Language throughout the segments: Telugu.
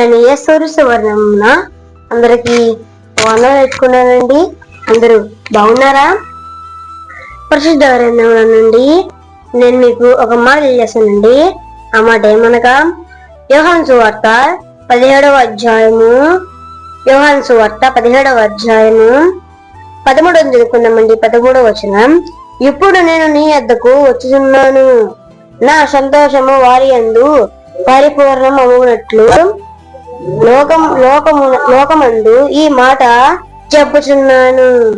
ప్రధాని ఈశ్వరు సువర్ణమున అందరికి వందలు పెట్టుకున్నానండి. అందరూ బాగున్నారా? పరిశుద్ధ నుండి నేను మీకు ఒక మాట తెలియజేస్తానండి. ఆ మాట ఏమనగా యోహాన్ సువార్త పదిహేడవ అధ్యాయము యోహాన్ సువార్త పదిహేడవ అధ్యాయము పదమూడవ చదువుకుందామండి. పదమూడవ వచనం ఇప్పుడు నేను నీ వద్దకు వచ్చుచున్నాను. నా సంతోషము వారి అందు పరిపూర్ణం అవునట్లు లోకం లోకము లోకమందు ఈ మాట చెప్పుచున్నాను.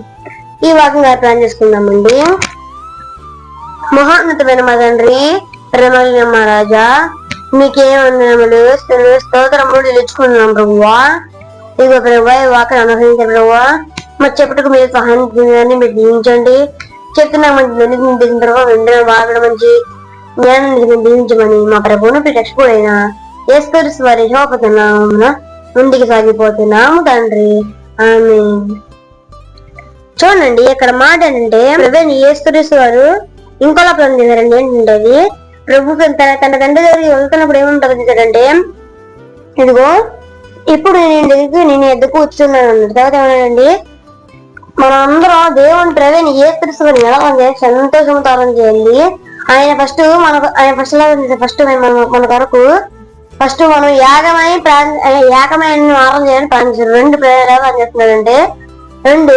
ఈ వాక్యం గారు ప్లాన్ చేసుకుందామండి. మహోన్నతమైన మా తండ్రి ప్రేమలిన మహారాజా మీకే వందనములు స్తోత్రములు తెలుసుకున్నాం ప్రభువా. ఇదిగో ప్రభువా ఈ వాక్యం అనుసరించండి ప్రభువా. మరి చెప్పుటకు మీరు సహాయం చేయాలని మీరు దీవించండి. చెప్తున్నా మంచి దిగిన తర్వాత వెంటనే వాగడం మంచి జ్ఞానం దిగించమని దీవించమని మా ప్రభువును రక్షకుడైన ఏస్కరిస్ వారి శోపతున్నామున ముందుకు సాగిపోతున్నాము తండ్రి. ఆమె చూడండి ఇక్కడ మాట ఏంటంటే ప్రభుని ఏసుక్రీస్తు వారు ఇంకోలా ప్లాన్ చేశారండి ఏంటంటే అది ప్రభు తన తన తండ్రి దగ్గరికి వెళ్తున్నప్పుడు ఏముంటుంది చూసాడంటే ఇదిగో ఇప్పుడు నేను దగ్గరికి నేను ఎద్దుకు కూర్చున్నాను అన్నాడు తర్వాత ఏమన్నాడండి? మనం అందరం దేవుని ప్రవేణ ఏ వారిని ఎలా చేయాలి సంతోషంతో చేయండి ఆయన ఫస్ట్ మనకు ఆయన ఫస్ట్ ఫస్ట్ మన మన కొరకు ఫస్ట్ మనం యాగమై ప్రార్థ యాగమైన ఆరాధన చేయాలని ప్రార్థించారు రెండు ప్రేయాలు అని చెప్తున్నాడంటే రెండు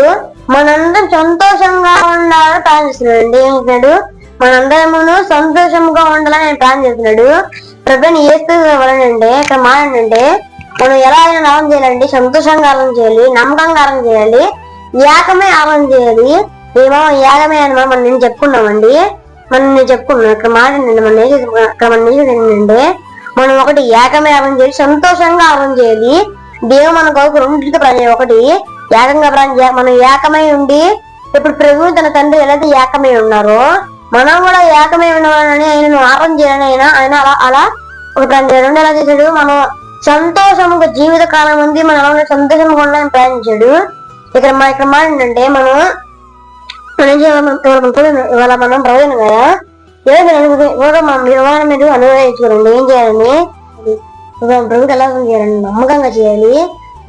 మనందరం సంతోషంగా ఉండాలని ప్రార్థిస్తున్నాడు ఏమంటున్నాడు మనందరమును సంతోషంగా ఉండాలని ఆయన ప్లాన్ చేస్తున్నాడు ప్రభుని ఏస్తూ వలనంటే ఇక్కడ మాట ఏంటంటే మనం ఎలా అయినా ఆలం చేయాలండి. సంతోషంగా ఆలం చేయాలి నమ్మకంగా ఆరాధన చేయాలి యాగమే ఆరాధన చేయాలి. ఏమో యాగమే అని మనం నేను చెప్పుకున్నామండి. మనం నేను చెప్పుకున్నాం ఇక్కడ మాట ఏంటంటే మన ఏం ఇక్కడ మన ఏం ఏంటంటే మనం ఒకటి ఏకమే ఆరాధన చేయాలి సంతోషంగా ఆరాధన చేయాలి దేవుడు మన కొరకు రెండింటితో ప్రాణం ఒకటి ఏకంగా ప్రాణం మనం ఏకమై ఉండి ఇప్పుడు ప్రభు తన తండ్రి ఎలాంటి ఏకమై ఉన్నారో మనం కూడా ఏకమై ఉన్నామని ఆయన ఆరం చేయాలని ఆయన ఆయన అలా అలా ఒక ప్రాణం రెండు ఎలా చేశాడు? మనం సంతోషముగా జీవిత కాలం ఉంది మనం సంతోషంగా ఉండాలని ప్రయాణించాడు ఇక్కడ మా ఇక్కడ మాట ఏంటంటే మనం మనం ఇవాళ మనం ప్రయోజనం కదా? ఏదో ఇవాళ మనం వివరణ మీరు అనుభవించుకోరండి ఏం చేయాలని? మేము ప్రభుకి ఎలా చేయాలండి నమ్మకంగా చేయాలి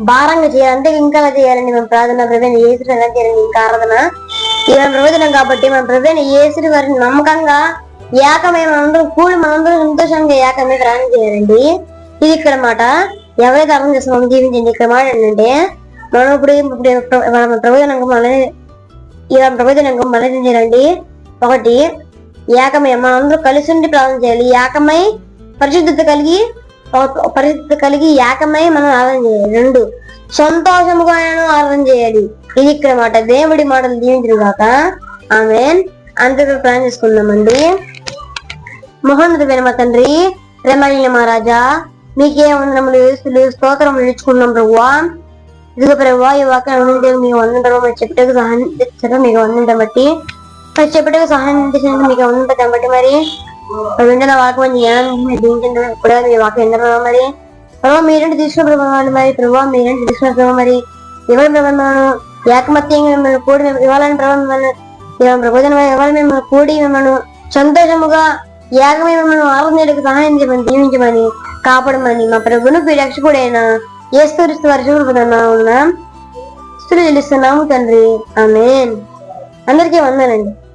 భారంగా చేయాలి అంటే ఇంకా చేయాలండి మేము ప్రార్థన ప్రభుత్వం ఏసుని ఎలా చేయాలండి ఇంకా ఆరాధన. ఇవాళ ప్రభుత్వం కాబట్టి మన ప్రభుత్వం ఏసుని వారిని నమ్మకంగా ఏకమే మనందరం కూడి మనందరం సంతోషంగా ఏకమే ప్రయాణం చేయాలండి. ఇది ఇక్కడ మాట. ఎవరైతే అర్థం చేస్తున్నాం జీవించండి. ఇక్కడ మాట ఏంటంటే మనం ఇప్పుడు ఇప్పుడు మన ప్రవచనం మళ్ళీ ఇలా ప్రవచనం మళ్ళీ చేయాలండి? ఒకటి ఏకమై మనందరూ కలిసి ఉండి ప్రార్థన చేయాలి. ఏకమై పరిశుద్ధత కలిగి పరిశుద్ధత కలిగి ఏకమై మనం ఆరాధన చేయాలి. రెండు సంతోషముగా ఆరాధన చేయాలి. ఇది ఇక్కడ మాట. దేవుడి మాటలు దీవించిన కాక ఆమె అంతగా ప్లాన్ చేసుకుందామండి. మహోన్నత మా తండ్రి ప్రేమలిన మహారాజా మీకే వందనములు యేసులు స్తోత్రములు ఇచ్చుకున్నాం ప్రభువా. ఇదిగో ప్రభువా ఈ వాక్యం ఉంటే వందన ప్రభావ చెప్పేందుకు సహాయం మీకు వందనం బట్టి మరి సహాయం తెచ్చినందుకు మీకు వందనం కాబట్టి మరి? వెంటనే వాక్యం మంచి జ్ఞానం మీరు కూడా మీ వాక్యం ఎంత ప్రభావ మరి? ప్రభావ మీరేంటి తీసుకున్న ప్రభావం మరి? ప్రభావ మీరేంటి తీసుకున్న ప్రభావం మరి? ఎవరి ప్రభావం ఏకమత్యంగా మిమ్మల్ని కూడి మేము ఇవ్వాలని ప్రభావం మిమ్మల్ని ప్రబోధన ఇవ్వాలి మిమ్మల్ని కూడి మిమ్మల్ని సంతోషముగా యాగమే మిమ్మల్ని ఆరాధనకు సహాయం చేయమని దీవించమని కాపాడమని మా ప్రభును మీ రక్షకుడైన ఏ స్థూరిస్తూ వారి చూపుతున్నాం స్థుతులు చెల్లిస్తున్నాము తండ్రి. ఆమె అందరికీ వందనండి